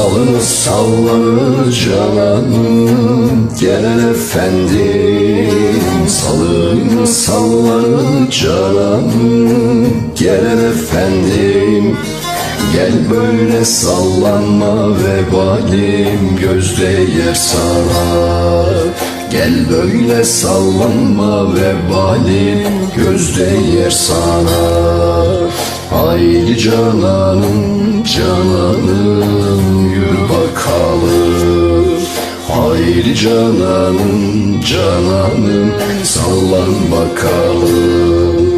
Sallanır sallanır cananım Gelen efendim Sallanır sallanır cananım Gelen efendim Gel böyle sallanma vebalim. Gözde yer sana. Gel böyle sallanma vebalim. Gözde yer sana. Haydi cananım cananım Bakalım Haydi cananım cananım Sallan bakalım.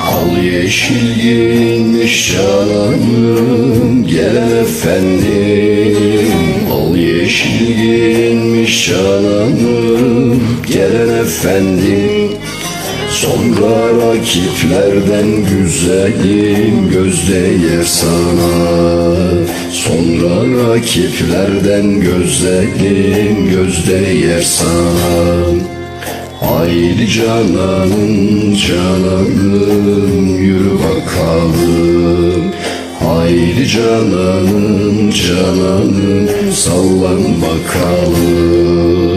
Al yeşil giyinmiş cananım Gel efendim. Al yeşil giyinmiş cananım Gelen efendim Sonra rakiplerden güzelim Gözde yer sana. Sonra rakiplerden güzelim Gözde yer sana. Haydi cananım cananım yürü bakalım Haydi cananım cananım sallan bakalım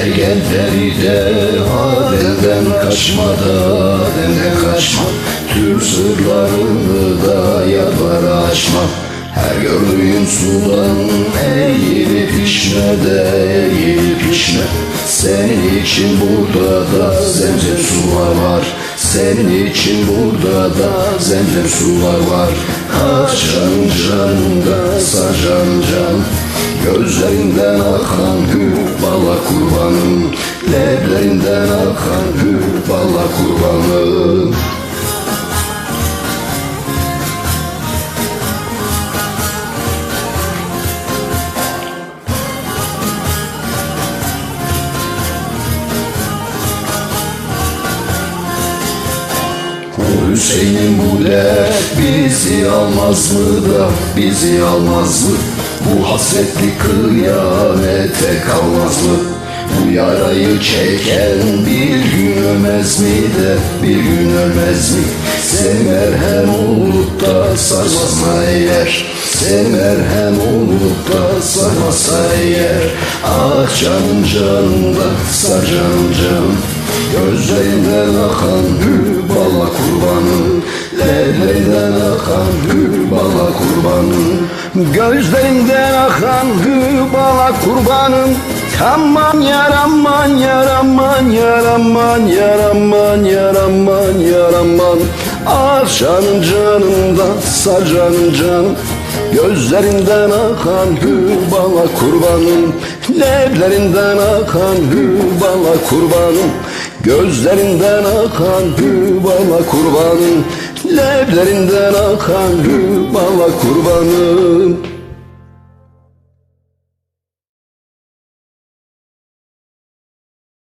Ergenleri de Adem'den kaçmadan Adem'den kaçma. Tüm sırlarını da yapar açma. Her gördüğün sudan eğilip içme de eğilip içme. Senin için burada da zemzem sular var. Senin için burada da zemzem sular var. Ah canım canım da sarcan can Gözlerinden akan gül bala kurbanım Leblerinden akan gül bala kurbanım Hüseyin'in bu dert bizi almaz mı da bizi almaz mı? Bu hasretli kıyamete kalmaz mı? Bu yarayı çeken bir gün ölmez mi de bir gün ölmez mi? Sen merhem olup da sarmasa eğer Sen merhem olup da sarmasa eğer Ah canım canım da sar canım canım Gözlerinden akan gül bala kurbanım Lerlerinden akan gül bala kurbanım Gözlerinden akan gül bala kurbanım Aman yar aman yar aman yar aman yar aman yar aman yar aman. Ah canım canımdan sar canım canım Gözlerinden akan gül bala kurbanım Leblerinden akan gül bala kurbanım Gözlerinden akan gül bala kurbanım Leblerinden akan bala kurbanım